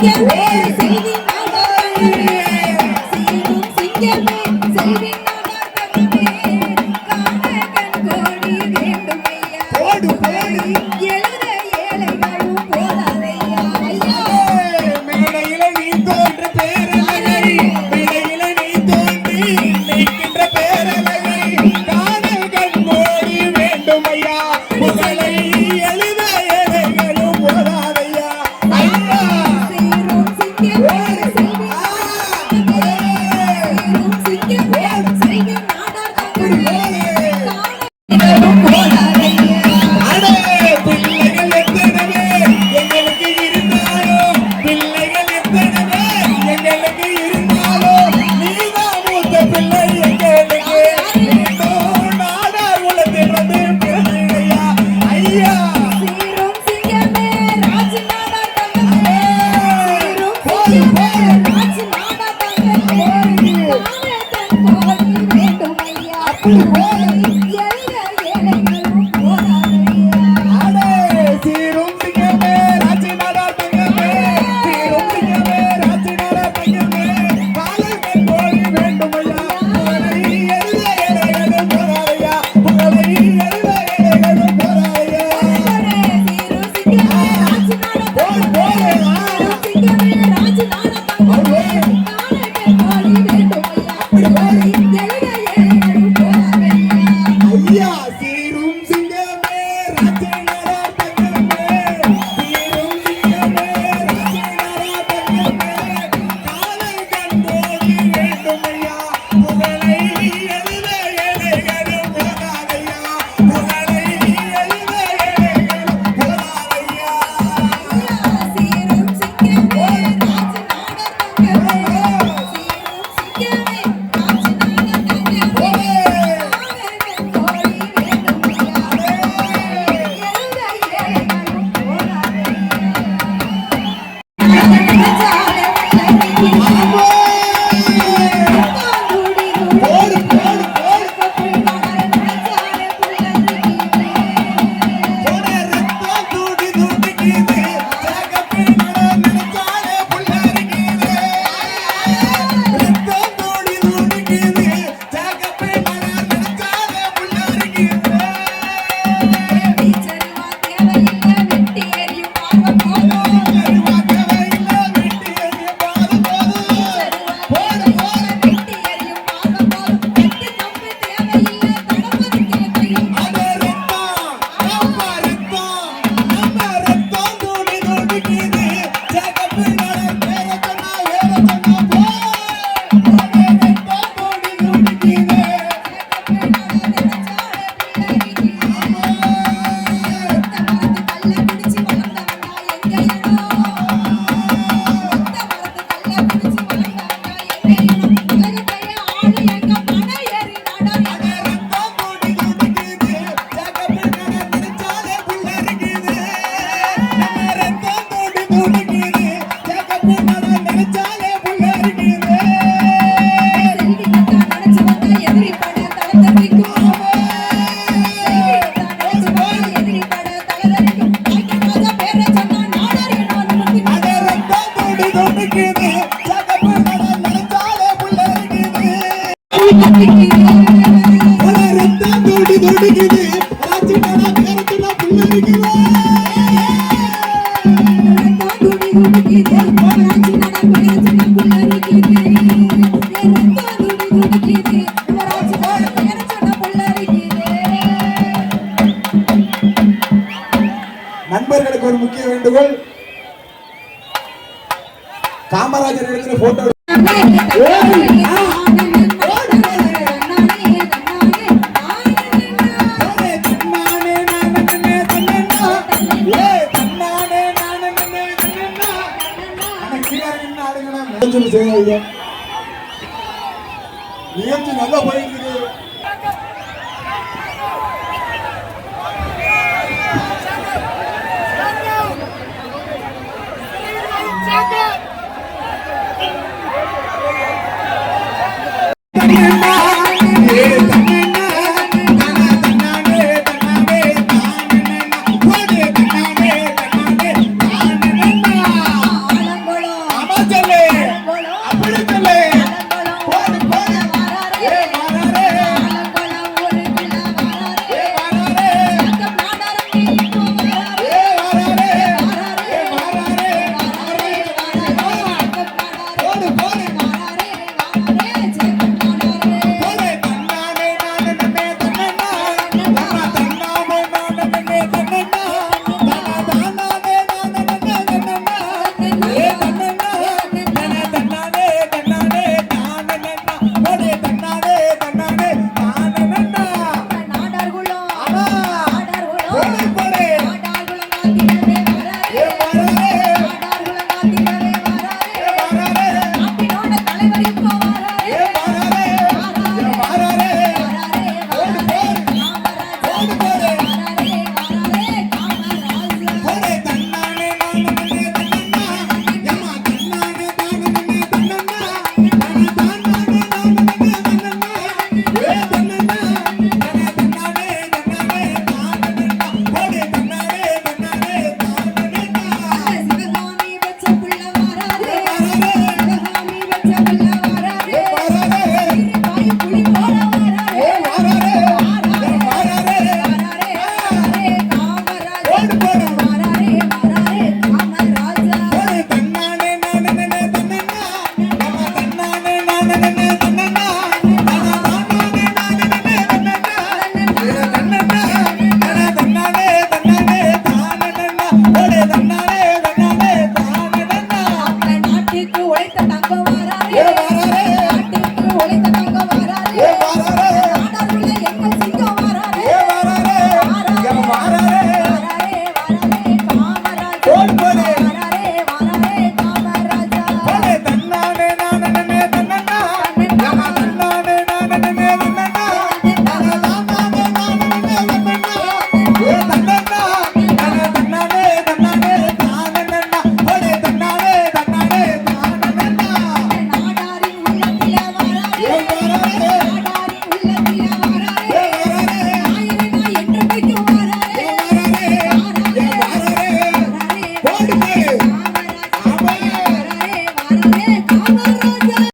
Thank you. இருக்குது ஜகப்பு நினைச்சாலே புள்ள இருக்குது. ரத்தம் தொட்டு தொடுக்குது ராஜினா கருத்துல புள்ள இருக்குது. நண்பர்களுக்கு ஒரு முக்கிய வேண்டுகோள். நிகழ்ச்சி செய்யாதீங்க. நிகழ்ச்சி நல்லா போயிருக்கு போடப்படு